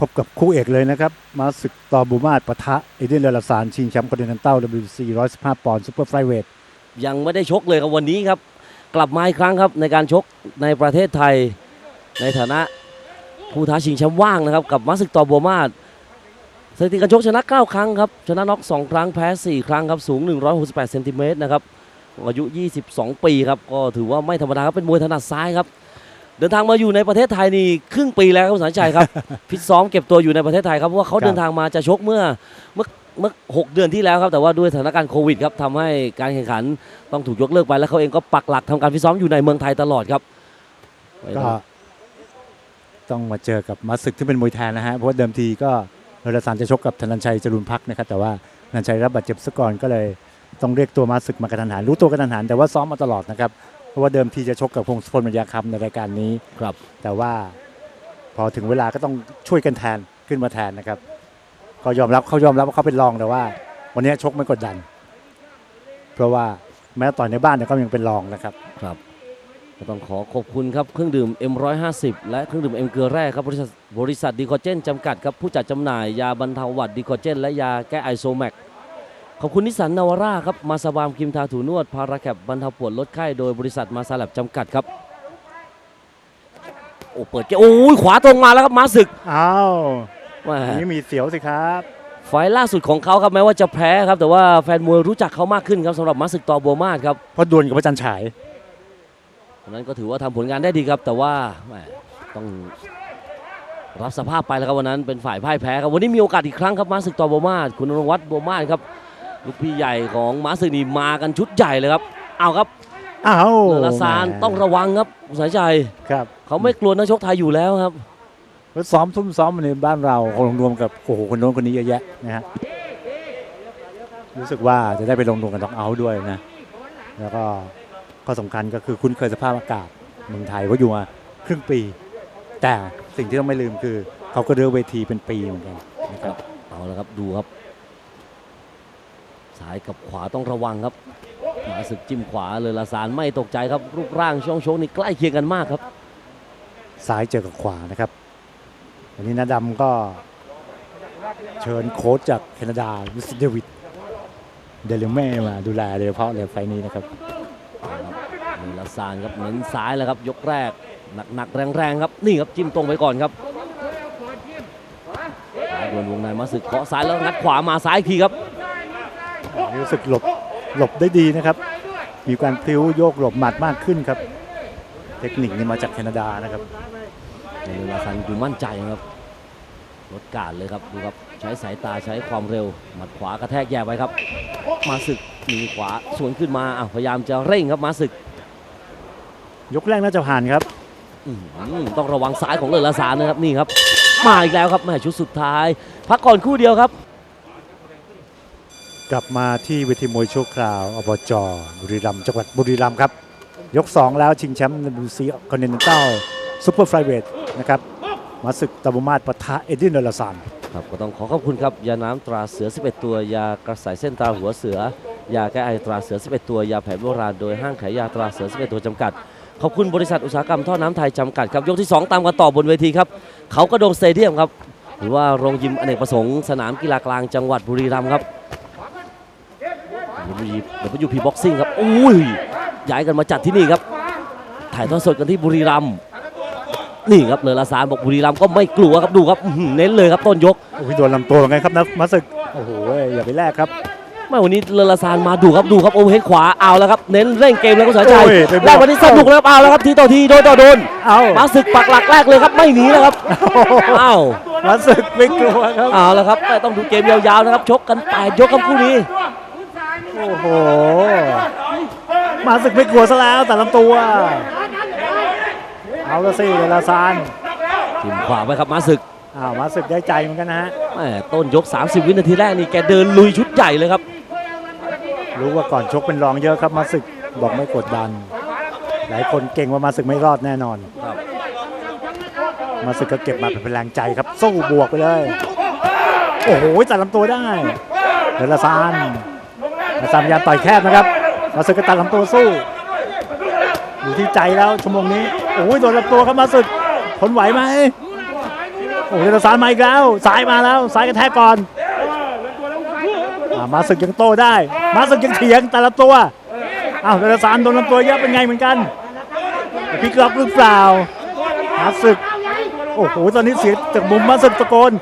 พบกับคู่เอกเลยนะครับ มาศึกตอบูมาดปะทะเอเดนเดลสานชิงแชมป์คอนติเนนตัล WBC 115 ปอนด์ซูเปอร์ไฟเวทยังไม่ได้ชกเลยครับวันนี้ครับ กลับมาอีกครั้งครับในการชกในประเทศไทยในฐานะผู้ท้าชิงแชมป์ว่างนะครับ กับมาสึกตอบัวมาศสถิติการชกชนะ 9 ครั้งครับ ชนะน็อก2ครั้งแพ้ 4 ครั้งครับ สูง 168เซนติเมตรนะครับอายุ 22 ปีครับ ก็ถือว่าไม่ธรรมดาครับ เป็นมวยถนัดซ้ายครับ เดินทางมาอยู่ในประเทศไทยนี่ครึ่งปีแล้วครับคุณสันชัยครับฟิตซ้อมเก็บตัวอยู่ในประเทศไทยครับเพราะว่าเขาเดินทางมาจะชกเมื่อเมื่อเมื่อหกเดือนที่แล้วครับแต่ว่าด้วยสถานการณ์โควิดครับทำให้การแข่งขันต้องถูกยกเลิกไปแล้วเขาเองก็ปักหลักทำการฟิตซ้อมอยู่ในเมืองไทยตลอดครับ ก็ต้องมาเจอกับมาศึกที่เป็นมวยแทนนะฮะเพราะว่าเดิมทีก็เดลสานจะชกกับธนันชัยจรุนพักนะครับแต่ว่าธนันชัยรับบาดเจ็บซะก่อนก็เลยต้องเรียกตัวมาศึกมากระทันหันรู้ตัวกระทันหันแต่ว่าซ้อมมาตลอดนะครับ เพราะว่าเดิมทีจะชกกับพงศพลมัญญาคำในรายการนี้ครับ แต่ว่าพอถึงเวลาก็ต้องช่วยกันแทนขึ้นมาแทนนะครับ ก็ยอมรับเขายอมรับว่าเขาเป็นรองแต่ว่า วันนี้ชกไม่กดดัน เพราะว่าแม้ต่อยในบ้านเนี่ยก็ยังเป็นรองนะครับก็ต้องขอขอบคุณครับเครื่องดื่ม M150 และเครื่องดื่ม M เกลือแร่ครับบริษัทบริษัทดีคอเจนจำกัดครับผู้จัดจำหน่ายยาบรรเทาหวัดดีคอเจนและยาแก้ไอโซแมก ขอบคุณนิสสันนาวาร่าครับ มาสบามครีมทาถูนวด พาราแคปบรรเทาปวดลดไข้โดยบริษัทมาซาแลบจำกัดครับ โอ้เปิดเกมโอ้ยขวาตรงมาแล้วครับมาศึกอ้าวแหม่อันนี้มีเสียวสิครับไฟล์ล่าสุดของเขาครับแม้ว่าจะแพ้ครับ แต่ว่าแฟนมวยรู้จักเขามากขึ้นครับสำหรับมาศึกตอบัวมาศครับเพราะดวลกับพระจันทร์ฉายดังนั้นก็ถือว่าทำผลงานได้ดีครับ แต่ว่าแหมต้องรับสภาพไปแล้วครับวันนั้นเป็นฝ่ายพ่ายแพ้ครับวันนี้มีโอกาสอีกครั้งครับมาศึกตอบัวมาศคุณนรงค์วัฒน์บัวมาศครับ ลูกพี่ใหญ่ของมาศึกนี่มากันชุดใหญ่เลยครับ เอาครับอ้าวเลอลาซานแหมต้องระวังครับคุณสายใจครับ เขาไม่กลัวนักชกไทยอยู่แล้วครับแล้วซ้อมทุ่มซ้อมมาในบ้านเราคนรวมกับโอ้โหคนโน้นคนนี้เยอะแยะนะฮะรู้สึกว่าจะได้ไปลงรวมกับน็อกเอาท์ด้วยนะ แล้วก็ข้อสำคัญก็คือคุ้นเคยสภาพอากาศเมืองไทยเพราะอยู่มาครึ่งปี แต่สิ่งที่ต้องไม่ลืมคือ เขาก็เลือกเวทีเป็นปีเหมือนกันนะครับเอาละครับดูครับ ซ้ายกับขวาต้องระวังครับมาศึกจิ้มขวาเลยลาซานไม่ตกใจครับรูปร่างช่วงโชกนี่ใกล้เคียงกันมากครับซ้ายเจอกับขวานะครับวันนี้นาดำก็เชิญโค้ชจากแคนาดาวิสเดวิดเดลิเม่มาดูแลโดยเฉพาะในไฟล์นี้นะครับนี่ลาซานครับเน้นซ้ายแล้วครับ ยกแรกหนักๆแรงๆครับนี่ครับจิ้มตรงไปก่อนครับซ้ายโดนวงในมาสึกเคาะซ้ายแล้วงัดขวามาซ้ายอีกทีครับ รู้สึกหลบหลบได้ดีนะครับ มีการพลิ้วโยกหลบหมัดมากขึ้นครับ เทคนิคนี้มาจากแคนาดานะครับนี่ลาซานดูมั่นใจครับลดการเลยครับดูครับใช้สายตาใช้ความเร็วหมัดขวากระแทกแย่ไปครับ มาสึกมีขวาสวนขึ้นมาอะพยายามจะเร่งครับมาสึก ยกแรกน่าจะผ่านครับอื้อหือต้องระวังซ้ายของเลอลาซานนะครับนี่ครับมาอีกแล้วครับแม่ชุดสุดท้าย พักก่อนคู่เดียวครับ กลับมาที่เวทีมวยชั่วคราวอบจบุรีรัมย์จังหวัดบุรีรัมย์ครับ ยก 2 แล้วชิงแชมป์ WBC Continental Super Flyweight นะครับมาศึกตะบุมาศปะทะเอ็ดดินเดลซานครับก็ต้องขอขอบคุณครับ ยาน้ำตราเสือ 11 ตัวยากระสายเส้นตราหัวเสือ ยาแก้ไอตราเสือ 11 ตัวยาแผนโบราณโดยห้างขายยาตราเสือ 11 ตัวจำกัด ขอบคุณบริษัทอุตสาหกรรมท่อน้ำไทยจำกัดครับ ยกที่ 2 ตามกันต่อบนเวทีครับ เขากระโดงสเตเดียมครับ หรือว่าโรงยิมอเนกประสงค์ สนามกีฬากลางจังหวัดบุรีรัมย์ครับ WP Boxing ครับอุ้ยย้ายกันมาจัดที่นี่ครับ ถ่ายทอดสดกันที่บุรีรัมย์นี่ครับเลยลาซานบอกบุรีรัมย์ก็ไม่กลัวครับดูครับอื้อหือเน้นเลยครับต้นยกโอ้ยโดนลำตัวไงครับนะมาศึกโอ้โหอย่าไปแลกครับไม่วันนี้เลอลาซานมาดูครับดูครับโอเวอร์เฮดขวาเอาแล้วครับเน้นเร่งเกมแล้วก็สนใจโอ้ยไปบแล้อวกวันนี้สนุกแล้วครับเอาแล้วครับทีต่อทีโดนต่อโดนเอามาศึกปักหลักแรกเลยครับไม่หนีแล้วครับเอามาศึกไม่กลัวครับเอาแล้วครับไม่ต้องดูเกมยาวๆนะครับชกกันแปดยกครับคู่นี้ โอ้โห มาศึกไม่กลัวซะแล้วแต่ลำตัว เอาละสิเดลาซานจิ้มขวาไปครับมาศึกอ้าวมาศึกได้ใจเหมือนกันนะฮะแหม่ต้นยก 30 วินาทีแรกนี่แกเดินลุยชุดใหญ่เลยครับ รู้ว่าก่อนชกเป็นรองเยอะครับมาศึกบอกไม่กดดัน หลายคนเก่งว่ามาศึกไม่รอดแน่นอนครับมาศึกก็เก็บมาเป็นแรงใจครับสู้บวกไปเลย โอ้โหตัดลำตัวได้เดลซานเดลซาน พยายามต่อยแคบนะครับมาศึกก็ตัดลำตัวสู้ อยู่ที่ใจแล้วชั่วโมงนี้โอ้ยโดนลำตัวครับมาศึกทนไหวไหมโอ้โหเดลซานมาอีกแล้วซ้ายมาแล้วซ้ายกระแทกก่อนมาศึกยังโตได้ มาศึกยังเถียงแต่ละตัวอ้าวเดลซานโดนลำตัวเยอะเป็นไงเหมือนกันพลิกล็อกหรือเปล่ามาศึกโอ้โหตอนนี้เสียงจากมุมมาศึกตะโกน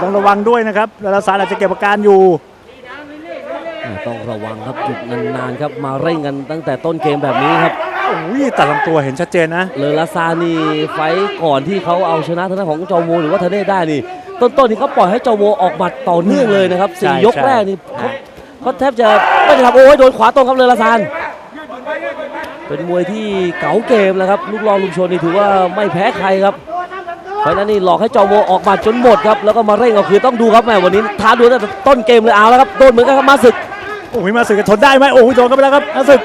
ต้องระวังด้วยนะครับเดลซานอาจจะเก็บอาการอยู่ ต้องระวังครับหยุดนานๆครับมาเร่งกันตั้งแต่ต้นเกมแบบนี้ครับโอ้ยแต่ลำตัวเห็นชัดเจนนะเลอลาซานี่ไฟต์ก่อนที่เขาเอาชนะทางด้านของจอโมหรือว่าเทเน่ได้นี่ต้นๆนี่เขาปล่อยให้จอโมออกหมัดต่อเนื่องเลยนะครับสี่ใช่ยกใช่แรกนี่เขาเขาแทบจะไม่จะทำโอ้ยโดนขวาตรงครับเลอลาซานเป็นมวยที่เก๋าเกมแล้วครับลูกรองลูกชนนี่ถือว่าไม่แพ้ใครครับเพราะฉะนั้นนี่หลอกให้จอโมออกหมัดจนหมดครับแล้วก็มาเร่งเอาคือต้องดูครับแม่วันนี้ท้าดวลตั้งแต่ต้นเกมเลยเอาแล้วครับโดนเหมือนกันครับมาศึก โอ้ยมาศึกจะทนได้ไหมโอ้ยโดนกันไปแล้วครับมาศึก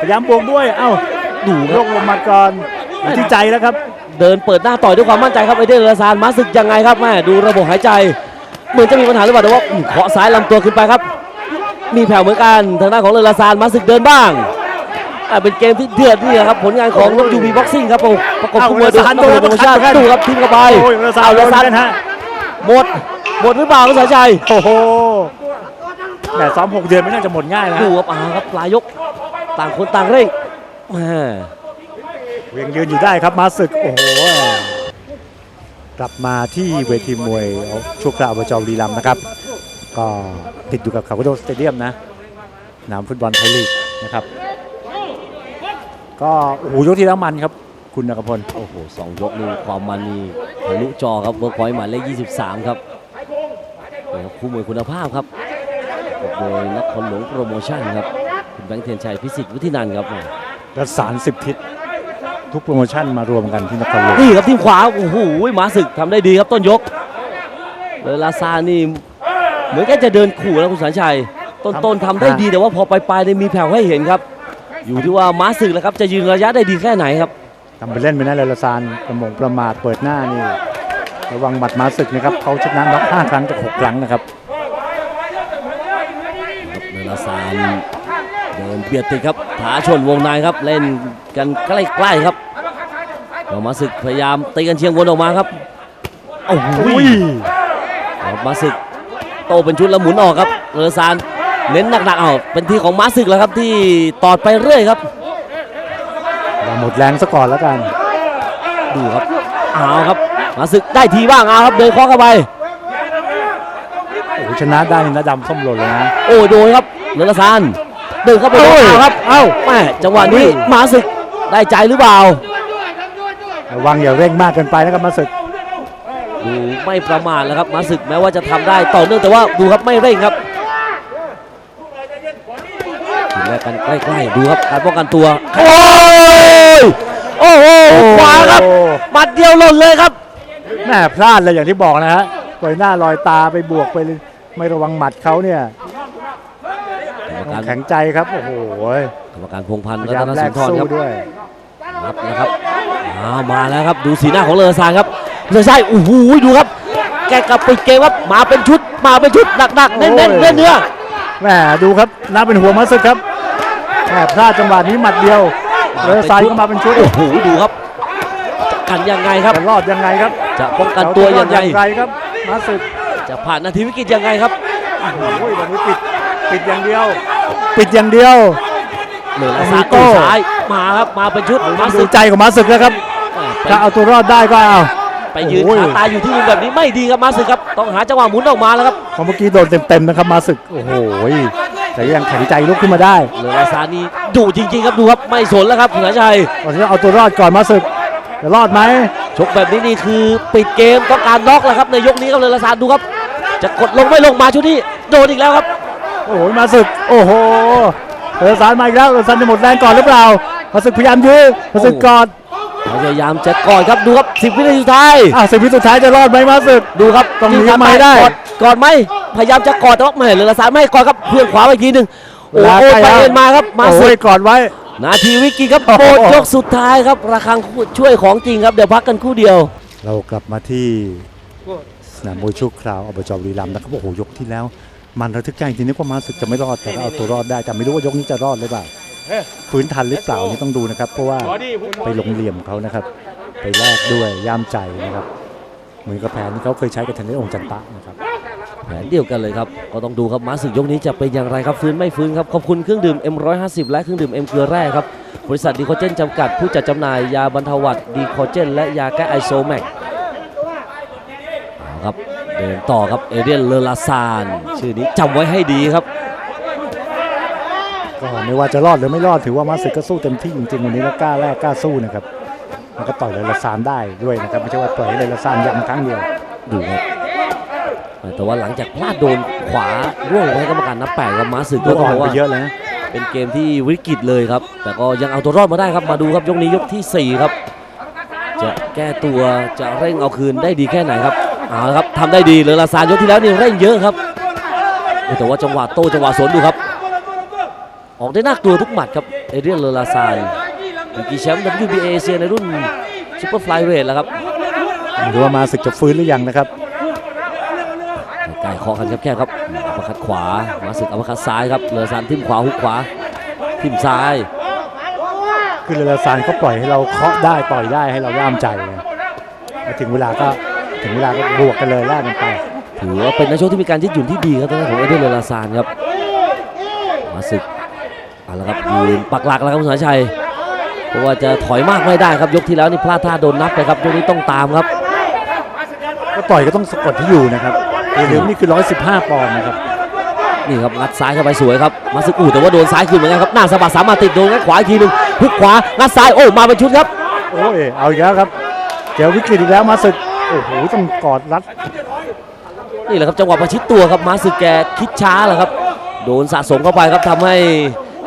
พยายามบวกด้วยเอ้าดูคยรับกลงมาก่อนอยู่ที่ใจแล้วครับ เดินเปิดหน้าต่อยด้วยความมั่นใจครับไอเดนเลอซานมาศึกยังไงครับแม่ดูระบบหายใจ เหมือนจะมีปัญหาหรือเปล่าแต่ว่าอืมเคาะซ้ายลำตัวขึ้นไปครับ มีแผ่วเหมือนกันทางด้านของเลอซานมาศึกเดินบ้างอ่าเป็นเกมที่เดือดนี่ครับผลงานของนกยูบีบ็อกซิ่งครับผมประกบคู่มวยเอาเลอซานโดนโปรโมชั่นโดนดูครับทิ้งเข้าไปโอ้ยเลอซานเอาโดเลอนซานกันฮะหมดหมดหรือเปล่าคุณสายชัยโอ้โห แต่ซ้อมหกเดือนไม่น่าจะหมดง่ายนะดูครับอ่าครับปลายยกต่างคนต่างเร่งแหมยังยืนอยู่ได้ครับมาศึก โอ้โห กลับมาที่เวทีมวยชั่วคราวอบจบุรีรัมย์นะครับ ก็ติดอยู่กับคาร์บโดสเตเดียมนะสนามฟุตบอลไทยลีกนะครับ ก็โอ้โหยกที่แล้วมันครับ คุณนักพล โอ้โหสองยกนี่ความมันนี่ทะลุจอครับเวิร์กพอยต์หมายเลข23 ครับนี่ครับคู่มวยคุณภาพครับ โดยนครหลวงโปรโมชั่นครับคุณแบงค์เทียนชัยพิสิทธิ์วุฒินันท์ครับแหมประสานสิบทิศทุกโปรโมชั่นมารวมกันที่นครหลวงนี่ครับทีมขวาโอ้โหหมาศึกทำได้ดีครับต้นยกเลยลาซานี่เหมือนแกจะเดินขู่แล้วคุณสันชัย ต้นต้นๆทำได้ดีแต่ว่าพอปลายๆเนี่ยมีแผ่วให้เห็นครับ อยู่ที่ว่าม้าศึกแล้วครับจะยืนระยะได้ดีแค่ไหนครับทำไปเล่นไปนะเลลซานประมงประมาทเปิดหน้านี่ระวังหมัดมาศึกนะครับเขาชนะน็อกห้าครั้งจากหกครั้งนะครับ เนลาซานเดินเบียดติดครับผาชนวงในครับเล่นกันใกล้ๆครับเรามาศึกพยายามตีกันเชียงวนออกมาครับโอ้โหอุ้ยเอามาศึกโตเป็นชุดแล้วหมุนออกครับเนลาซานเน้นหนักๆเอาเป็นที่ของมาศึกแล้วครับที่ตอดไปเรื่อยครับอย่าหมดแรงซะก่อนแล้วกัน ดูครับเอาครับมาศึกได้ทีบ้างเอาครับเดินเคาะเข้าไปโอ้โหชนะได้นี่นะดำส้มหล่นเลยนะโอ้โดนครับ เนลาซานเดินเข้าไปโอ้ยเอาครับ เอ้าแม่จังหวะนี้โอ้ยมาศึกได้ใจหรือเปล่า ระวังอย่าเร่งมากเกินไปนะครับมาศึกดูไม่ประมาทแล้วครับมาศึกแม้ว่าจะทำได้ต่อเนื่องแต่ว่าดูครับไม่เร่งครับถึงแรกกันใกล้ๆดูครับการป้องกันตัว โอ้ยโอ้โหขวาครับหมัดเดียวหล่นเลยครับ แม่พลาดเลยอย่างที่บอกนะฮะปล่อยหน้าลอยตาไปบวกไปเลยไม่ระวังหมัดเขาเนี่ยกรรมการ แข็งใจครับโอ้โหกรรมการพงพันธ์พรัยายาตมนแลสุกนทรสู้ครับด้วยรับนะครับอ้าวมาแล้วครับดูสีหน้าของเลอซานครับเลอซานโอ้โหดูครับ แกกลับปิดเกมครับมาเป็นชุดมาเป็นชุดหนักๆเน้นๆเนื้อเนื้อแหมดูครับน่าเป็นห่วงมาศึกครับแหมพลาดจังหวะนี้หมัดเดียวเลยซ้ายก็มาเป็นชุดโอ้โหดูครับจะกันยังไงครับจะรอดยังไงครับ จะป้องกันตัวยังไงไรครับมาศึกจะผ่านนาทีวิกฤตยังไงครับโอ้ยวันนี้ปิดปิดอย่างเดียว ปิดอย่างเดียว เหลือโอ้โหซาโต้ตู้ซ้ายมาครับมาเป็นชุดมาดูสึกใจของมาศึกแล้วครับไปถ้าเอาตัวรอดได้ก็เอา ไปยืนโอ้ย ขาตายอยู่ที่มุมแบบนี้ไม่ดีครับมาสึกครับต้องหาจังหวะหมุนออกมาแล้วครับเพราะเมื่อกี้โดนเต็มๆนะครับมาศึก โอ้โหแต่ยังแข็งใจลุกขึ้นมาได้เหลือซานี่ดุจริง ๆ ครับดูครับไม่สนแล้วครับคุณชัยตอนนี้เอาตัวรอดก่อนมาศึกจะรอดไหมชกแบบนี้นี่คือปิดเกมต้องการน็อกแล้วครับในยกนี้ครับเลยละซานดูครับ จะกดลงไม่ลงมาชุดนี้โดนอีกแล้วครับ โอ้โหมาศึกโอ้โหเออสารมาอีกแล้วเออสารจะหมดแรงก่อนหรือเปล่ามาศึกพยายามยื้อมาศึกกอดพยายามจะกอดครับดูครับสิบวินาทีสุดท้ายอะสิบวิสุดท้ายจะรอดไหมมาศึกดูครับต้องหนีทีไม่ได้กอดกอดไหมพยายามจะกอดแต่ว่าไม่เลยละซานไม่ให้กอดครับเพื่อนขวาไปอีกทีหนึ่งโอ้เวลาโหใกล้ไปแล้วเอ็นมาครับมาโอ้สึยกกอดไว้นาทีวิกฤตครับโอ้โหโปรดยกสุดท้ายครับระฆังช่วยของจริงครับเดี๋ยวพักกันครู่เดียว เรากลับมาที่สนามมวยชั่วคราวอบจบุรีรัมย์นะครับโอ้โหยกที่แล้ว มันระทึกใจจริงๆนึกว่ามาศึกจะไม่รอดแต่ก็เอาตัวรอดได้แต่ไม่รู้ว่ายกนี้จะรอดหรือเปล่าฟื้นทันหรือเปล่านี่ต้องดูนะครับ เพราะว่าไปลงเหลี่ยมเขานะครับ ไปแลกด้วยย่ามใจนะครับเหมือนกับแผนที่เขาเคยใช้กับเทนนิสองค์จันตะนะครับแผนเดียวกันเลยครับก็ต้องดูครับม้าศึกยกนี้จะเป็นอย่างไรครับฟื้นไม่ฟื้นครับขอบคุณเครื่องดื่ม M150 และเครื่องดื่ม M เกลือแร่ครับบริษัทดีคอเจนจำกัดผู้จัดจำหน่ายยาบรรเทาหวัดดีคอเจน และยาแก้ไอโซแมกเอาครับ เดินต่อครับเอเดียนเลอลาซานชื่อนี้จำไว้ให้ดีครับ ก็ไม่ว่าจะรอดหรือไม่รอดถือว่ามาสึกก็สู้เต็มที่จริงๆวันนี้แล้วกล้าแลกกล้าสู้นะครับแล้วก็ต่อยเลยละซานได้ด้วยนะครับไม่ใช่ว่าต่อยเลยละซานยังครั้งเดียวดูครับแต่ว่าหลังจากพลาดโดนขวาร่วงลงให้กรรมการนับแปดครับม้าศึกก็ก็ต้องอ่อนบอกไปว่าเยอะเลยนะเป็นเกมที่วิกฤตเลยครับ แต่ก็ยังเอาตัวรอดมาได้ครับมาดูครับยกนี้ยกทีสี่4 ครับ จะแก้ตัวจะเร่งเอาคืนได้ดีแค่ไหนครับ เอาละครับทำได้ดีเลยลาซานยกที่แล้วนี่เร่งเยอะครับโอ้แต่ว่าจังหวะโต้จังหวะสวนดูครับ ออกได้น่ากลัวทุกหมัดครับเอเรียนเลอลาซานเป็นกีแชมป์ WBA เซียในรุ่นซูเปอร์ฟลายเวทแล้วครับหรือว่ามาสึกจะฟื้นหรือยังนะครับใกล้ๆคอกันแคบๆครับอัปคัดขวา มาสึกอัปคัดซ้ายครับเลอซานทิ่มขวาหุกขวาทิ่มซ้ายคือเลละซานเขาปล่อยให้เราเคาะได้ต่อยได้ให้เราย่ามใจไงแล้วถึงเวลาก็ ถึงเวลาก็บวกกันเลยแลกกันไปถือว่าเป็นนักชกที่มีการยืดหยุ่นที่ดีครับทางด้านของเอเดนเลอลาซานครับมาสึกเอาละครับยืนปักหลักแล้วครับคุณสาชัยเพราะว่าจะถอยมากไม่ได้ครับยกที่แล้วนี่พลาดท่าโดนนับไปครับยกนี้ต้องตามครับ ก็ต่อยก็ต้องสะกดที่อยู่นะครับอย่าลืมนี่คือ 115 ปอนด์นะครับนี่ครับงัดซ้ายเข้าไปสวยครับมาสึกอู่แต่ว่าโดนซ้ายคืนเหมือนกันครับหน้าสะบัดสามารถติดโดนงัดขวาอีกทีหนึงหุกขวางัดซ้ายโอ้มาเป็นชุดครับโอ้ยเอาอีกแล้วครับเจอวิกฤตอีกแล้วมาสึก โอ้โหต้องกอดรัด นี่แหละครับจังหวะประชิดตัวครับมาสึกแกคิดช้าแหละครับ โดนสะสมเข้าไปครับทำให้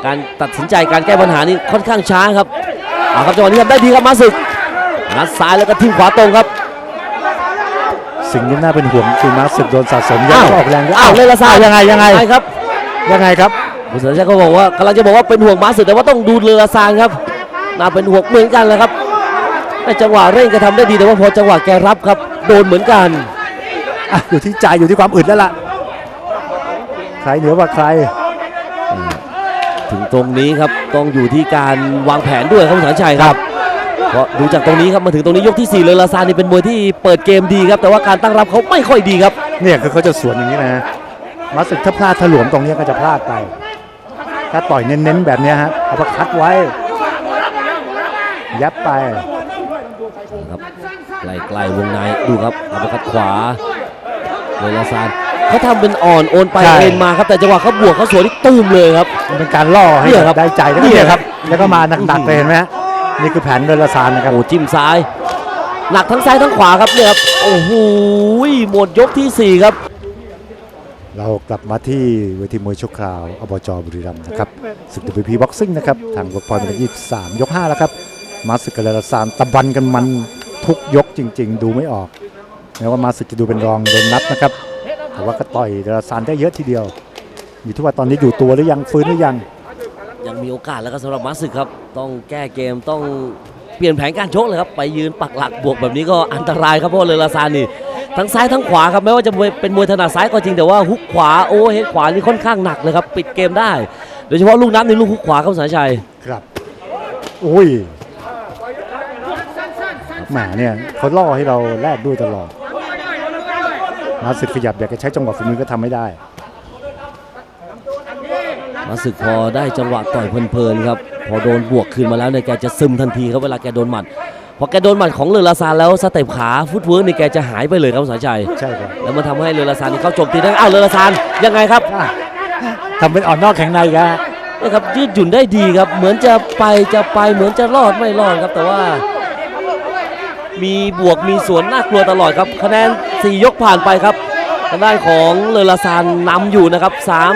การตัดสินใจการแก้ปัญหานี่ค่อนข้างช้าครับเอาครับจังหวะนี้ทำได้ดีครับมาสึกงัดซ้ายแล้วก็ทิ่มขวาตรงครับ สิ่งที่น่าเป็นห่วงคือมาสึกโดนสะสมเยอะอ้าวออกแรงเยอะอ้าวเลนละซานยังไงยังไงใช่ครับ ยังไงครับคุณสุรชัยก็บอกว่ากำลังจะบอกว่าเป็นห่วงมาสึกแต่ว่าต้องดูเลอซานครับน่าเป็นห่วงเหมือนกันแหละครับใน จังหวะเร่งก็ทำได้ดีแต่ว่าพอจังหวะแกรับครับโดนเหมือนกันอะอยู่ที่ใจอยู่ที่ความอึดแล้วล่ะใครเหนือกว่าใคร ถึงตรงนี้ครับต้องอยู่ที่การวางแผนด้วยครับคุณสันชัยครับเพราะดูจากตรงนี้ครับมาถึงตรงนี้ยกที่ 4 เลยลาซานนี่เป็นมวยที่เปิดเกมดีครับแต่ว่าการตั้งรับเขาไม่ค่อยดีครับเนี่ยคือเขาจะสวนอย่างนี้นะฮะมาสึกถ้าพลาดถลวมตรงเนี้ยก็จะพลาดไป ถ้าต่อยเน้นๆแบบเนี้ยฮะเอาประคัดไว้ยัดไปครับ ใกล้ๆวงในดูครับอัปเปอร์คัดขวาเลยลาซานเขาทำเป็นอ่อนโอนไปใช่ เอ็นมาครับแต่จังหวะเขาบวกเขาสวนที่ตุ้มเลยครับ มันเป็นการล่อให้เนี่ยครับได้ใจแล้วก็เนี่เนี่ยยคครัรับบแล้วก็มาหนักๆเลยเห็นไหมฮะนี่คือแผนเดลซานนะครับ โอ้จิ้มซ้าย หนักทั้งซ้ายทั้งขวาครับเนี่ยครับโอ้โหหมดยกที่สี่ครับ เรากลับมาที่เวทีมวยชั่วคราวอบจบุรีรัมย์นะครับศึก WP Boxing นะครับ ทางเวิร์กพอยต์เป็นยี่สามยก 5 แล้วครับ มาสึกกับเดลซานตะบันกันมัน ทุกยกจริง ๆ ดูไม่ออกแม้ว่ามาสึกจะดูเป็นรองโดนนับนะครับ แต่ว่าก็ต่อยเดลซานได้เยอะทีเดียว อยู่ที่ว่าตอนนี้อยู่ตัวหรือยังฟื้นหรือยัง ยังมีโอกาสแล้วก็สำหรับมาสึกครับ ต้องแก้เกมต้องเปลี่ยนแผนการชกเลยครับ ไปยืนปักหลักบวกแบบนี้ก็อันตรายครับเพราะว่าเลอลาซานนี่ทั้งซ้ายทั้งขวาครับแม้ว่าจะเป็นมวยถนัดซ้ายก็จริงแต่ว่าฮุกขวาโอเวอร์เฮดขวานี่ค่อนข้างหนักเลยครับ ปิดเกมได้ โดยเฉพาะลูกน้ำในลูกฮุกขวาครับคุณสายชัยครับ อุ้ยแหมเนี่ยเขาล่อให้เราแลกด้วยตลอดมาสึกขยับอยากจะใช้จังหวะฝีมือก็ทำไม่ได้ มาสึกพอได้จังหวะต่อยเพลินๆครับ พอโดนบวกคืนมาแล้วเนี่ยแกจะซึมทันทีครับเวลาแกโดนหมัดพอแกโดนหมัดของเลอลาซานแล้วสเต็ปขาฟุตเวิร์กนี่แกจะหายไปเลยครับคุณสายชัยใช่ครับแล้วมันทำให้เลอลาซานนี่เข้าโจมตีได้อ้าวเลอลาซานยังไงครับอะทำเป็นอ่อนนอกแข็งในอีกแล้วนะครับยืดหยุ่นได้ดีครับ เหมือนจะไปจะไปเหมือนจะรอดไม่รอดครับแต่ว่า มีบวกมีสวนน่ากลัวตลอดครับ คะแนน 4 ยกผ่านไปครับทางด้านของเลอลาซานนำอยู่นะครับ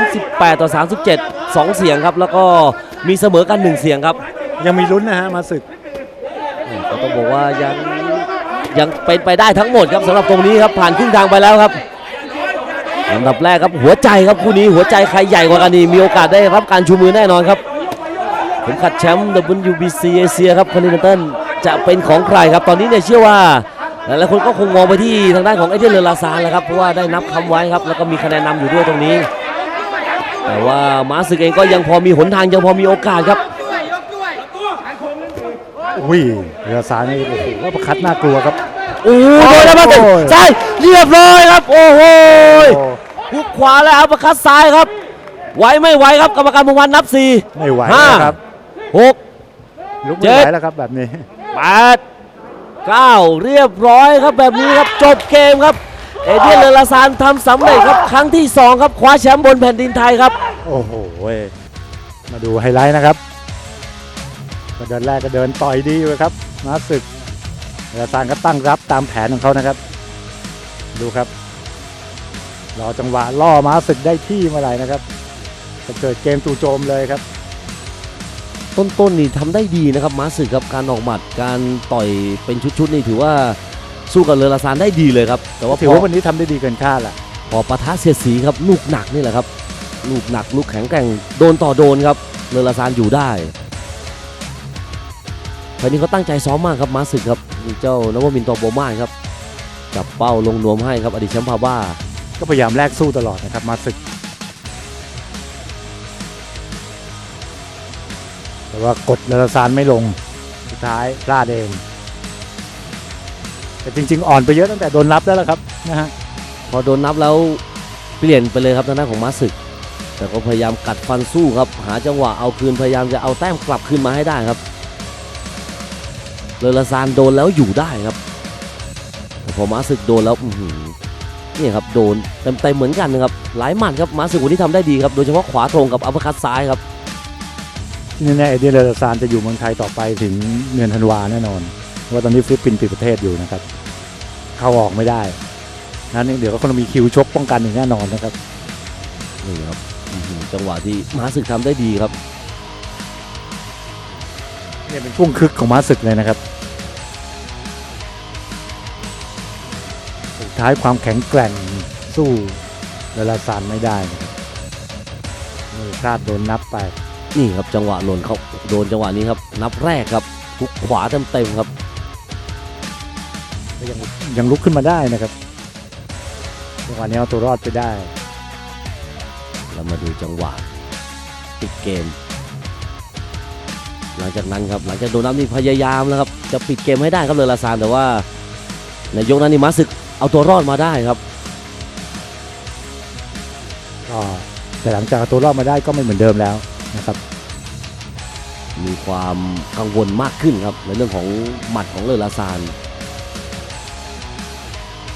38 ต่อ 37 2 เสียงครับ แล้วก็มีเสมอกัน 1 เสียงครับ ยังมีลุ้นนะฮะมาสึกก็ต้องบอกว่ายังยังเป็นไปได้ทั้งหมดครับสำหรับตรงนี้ครับผ่านครึ่งทางไปแล้วครับลำดับแรกครับหัวใจครับคู่นี้หัวใจใครใหญ่กว่ากันนี่มีโอกาสได้รับการชูมือแน่นอนครับเข็มขัดแชมป์ WBC เอเชียครับคอนติเนนตัล จะเป็นของใครครับ ตอนนี้เนี่ยเชื่อว่าหลายๆคนก็คงมองไปที่ทางด้านของเอเดนเลอลาซานแล้วครับเพราะว่าได้นับคำไว้ครับ แล้วก็มีคะแนนนำอยู่ด้วยตรงนี้ แต่ว่ามาสึกเองก็ยังพอมีหนทางยังพอมีโอกาสครับอุ้ยเรือสายนี่โอ้โหว่าประคัดน่ากลัวครับโอ้โหโดนแล้วมาสึกโอ้ยใช่เรียบร้อยครับ โอ้โหโอ้หุกขวาแล้วอัปเปอร์คัดซ้ายครับไหวไม่ไหวครับกรรมการมุวันนับสี่ไม่ไหวห้าแล้วครับหกลุกเจ็ไม่ดไหวแล้วครับแบบนี้ แปดเก้าเรียบร้อยครับแบบนี้ครับจบเกมครับ เอเดียนเลลาซานทำสำเร็จครับครั้งที่สองครับคว้าแชมป์บนแผ่นดินไทยครับ โอ้โหเว้ยมาดูไฮไลท์นะครับก็เดินแรกก็เดินต่อยดีอยู่ครับมาศึกเรือซานก็ตั้งรับตามแผนของเขานะครับ ดูครับรอจังหวะล่อม้าศึกได้ที่เมื่อไหร่นะครับจะเกิดเกมจู่โจมเลยครับ ต้นๆนี่ทำได้ดีนะครับม้าศึกครับการออกหมัดการต่อยเป็นชุดๆนี่ถือว่าสู้กับเลอลาซานได้ดีเลยครับแต่ว่าถือพอว่าวันนี้ทำได้ดีเกินคาดแหละพอปะทะเสียดสีครับลูกหนักนี่แหละครับลูกหนักลูกแข็งแกร่งโดนต่อโดนครับเลอลาซานอยู่ได้คราวนี้เขาตั้งใจซ้อมมากครับม้าศึกครับนี่เจ้านวมินทร์ตอโบมานครับจับเป้าลงนวมให้ครับอดีตแชมป์พาบ้าก็พยายามแลกสู้ตลอดนะครับมาศึก แต่ว่ากดเรือซานไม่ลง สุดท้ายพลาดเอง แต่จริง ๆ อ่อนไปเยอะตั้งแต่โดนรับแล้วละครับนะฮะพอโดนนับแล้วเปลี่ยนไปเลยครับทางด้านของม้าศึก แต่ก็พยายามกัดฟันสู้ครับ หาจังหวะเอาคืนพยายามจะเอาแต้มกลับคืนมาให้ได้ครับเลอลาซานโดนแล้วอยู่ได้ครับแต่พอม้าศึกโดนแล้วนี่ครับโดนเต็มๆเหมือนกันนะครับหลายหมัดครับม้าศึกวันนี้ทำได้ดีครับโดยเฉพาะขวาตรงกับอัปคัตซ้ายครับ แน่ๆเอเดียนเรือซานจะอยู่เมืองไทยต่อไปถึงเดือนธันวาแน่นอนเพราะว่าตอนนี้ฟิลิปปินส์ปิดประเทศอยู่นะครับ เข้าออกไม่ได้นั้นเดี๋ยวก็คงมีคิวชกป้องกันอย่างแน่นอนนะครับนี่ครับอื้อหือจังหวะที่ม้าศึกทำได้ดีครับ เนี่ยเป็นช่วงคึกของม้าศึกเลยนะครับสุดท้ายความแข็งแกร่งสู้เดลาซานไม่ได้นะครับนี่พลาดโดนนับไป นี่ครับจังหวะหล่นเขาโดนจังหวะนี้ครับ นับแรกครับทุกขวาเต็มๆครับก็ยังยังลุกขึ้นมาได้นะครับจังหวะนี้เอาตัวรอดไปได้เรามาดูจังหวะปิดเกม หลังจากนั้นครับหลังจากโดนน้ำนี่พยายามแล้วครับจะปิดเกมให้ได้ครับเลอลาซานแต่ว่าในยกนั้นนี่มาสึกเอาตัวรอดมาได้ครับก็แต่หลังจากเอาตัวรอดมาได้ก็ไม่เหมือนเดิมแล้ว นะครับ มีความกังวลมากขึ้นครับในเรื่องของหมัดของเลอลาซาน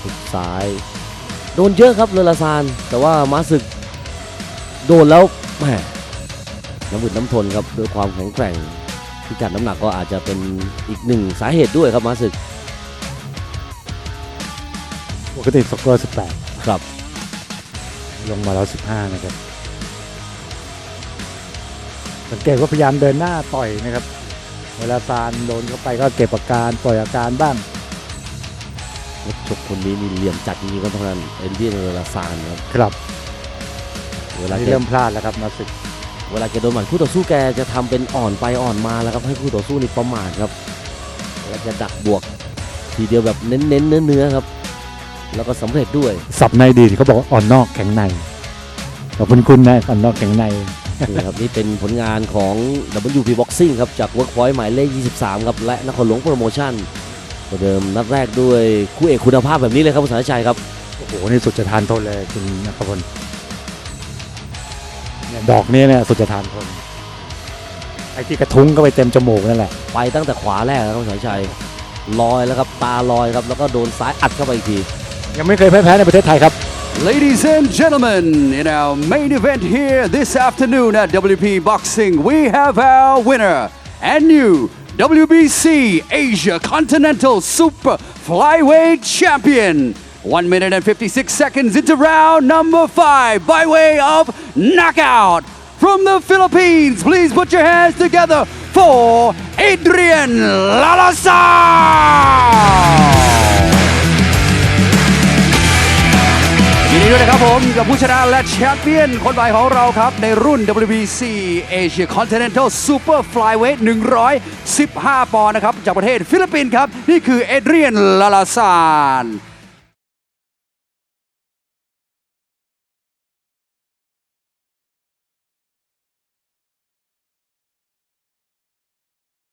ทุกซ้าย โดนเยอะครับเลอลาซาน แต่ว่ามาสึกโดนแล้วแหมน้ำบึดน้ำทนครับด้วยความแข็งแกร่งพิกัดน้ำหนักก็อาจจะเป็นอีกหนึ่งสาเหตุด้วยครับมาสึกปกติสกอร์18 ครับ ลงมาแล้ว 15 นะครับ สังเกตว่าพยายามเดินหน้าต่อยนะครับ เวลาซานโดนเข้าไปก็เก็บอาการปล่อยอาการบ้างนักชกคนนี้นี่เหลี่ยมจัดจริงๆครับท่านเอ็นดี้เลอลาซานครับครับเวลานี่แกเริ่มพลาดแล้วครับมาสึกเวลาแกโดนหมัดคู่ต่อสู้แกจะทำเป็นอ่อนไปอ่อนมาแล้วครับให้คู่ต่อสู้นี่ประมาทครับแล้วจะดักบวกทีเดียวแบบเน้นๆเนื้อๆครับ แล้วก็สำเร็จด้วยสับในดีที่เขาบอกว่าอ่อนนอกแข็งในขอบคุณคุณนะอ่อนนอกแข็งใน นี่ครับนี่เป็นผลงานของ WP Boxing ครับจาก Workpoint หมายเลข 23 ครับและนครหลวงโปรโมชั่นประเดิมนัดแรกด้วยคู่เอกคุณภาพแบบนี้เลยครับคุณสารชัยครับ โอ้โหนี่สุดจะทานทนเลยคุณนักพลเนี่ยดอกนี้เนี่ยสุดจะทานทนไอ้ที่กระทุ้งก็ไปเต็มจมูกนั่นแหละ ไปตั้งแต่ขวาแรกครับคุณสารชัยลอยแล้วครับตาลอยครับแล้วก็โดนซ้ายอัดเข้าไปอีกที ยังไม่เคยแพ้ๆในประเทศไทยครับ Ladies and gentlemen, in our main event here this afternoon at WP Boxing, we have our winner and new WBC Asia Continental Super Flyweight Champion. 1 minute and 56 seconds into round number 5 by way of knockout. From the Philippines, please put your hands together for Adrian Lalazar. ด้วยนะครับผมกับผู้ชนะและแชมเปี้ยนคนใหม่ของเราครับ ในรุ่น WBC Asia Continental Super Flyweight 115 ปอนด์นะครับ จากประเทศฟิลิปปินส์ครับ นี่คือเอเดรียนลาลาซาน